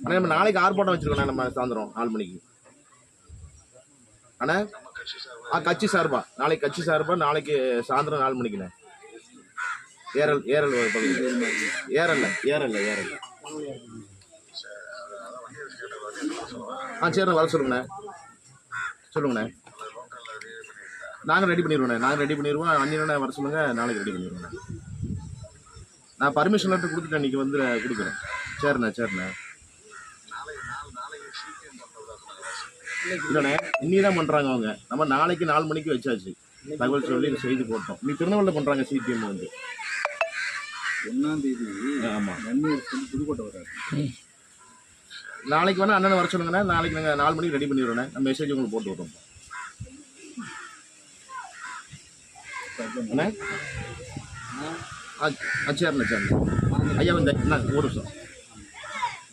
அண்ணா நம்ம நாளைக்கு ஆர்ப்பாட்டம் வச்சிருக்கோம் நம்ம சாயந்தரம் நாலு மணிக்கு. அண்ணா? ஆ கட்சி சார்பா. நாளைக்கு கட்சி சார்பா நாளைக்கு சாயந்தரம் நாலு மணிக்குண்ணே. ஏரல் ஏரல் பகுதி. ஏரல்ல ஏரல்ல ஏரல் ஆ சரிண்ணே வர சொல்லுங்கண்ணே. சொல்லுங்கண்ணே. நாங்கள் ரெடி பண்ணிடுவோண்ணே நாங்கள் ரெடி பண்ணிடுவோம் அண்ணனே வர சொல்லுங்கள் நாளைக்கு ரெடி பண்ணிடுவோண்ணே நான் பர்மிஷன் லெட்டர் கொடுத்துட்டேன் இன்னைக்கு வந்து கொடுக்குறேன். சரிண்ணே சரிண்ணே இல்லைண்ணே இன்னி தான் பண்ணுறாங்க அவங்க. நம்ம நாளைக்கு நாலு மணிக்கு வச்சாச்சு. தகவல் சொல்லி செய்தி போட்டோம். நீ திருநெல்வேலியில் பண்ணுறாங்க சிபிஎம் வந்து. ஒன்னாம் தேதி ஆமாம் நன்னீர் புதுக்கோட்டை நாளைக்கு வேணா அண்ணனை வர சொல்லுங்கண்ணே. நாளைக்கு நாங்கள் நாலு மணிக்கு ரெடி பண்ணிடுறோண்ணே. நம்ம மெசேஜ் உங்களுக்கு போட்டு விட்றோம். அண்ணே? ஆ. சரிண்ணே சரிண்ணே. ஐயா வந்து என்ன ஒரு நிமிஷம்.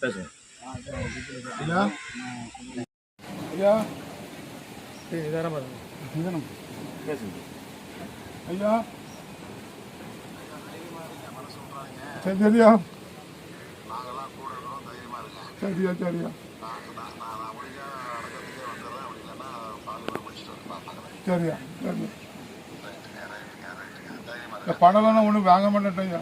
பேசுங்க. ஐயா ஐயா பேசுங்க ஐயா சரி சரியா சரியா சரியா சரியா சரியா பணம்லாம் ஒன்றும் வாங்க மாட்டேன் ஐயா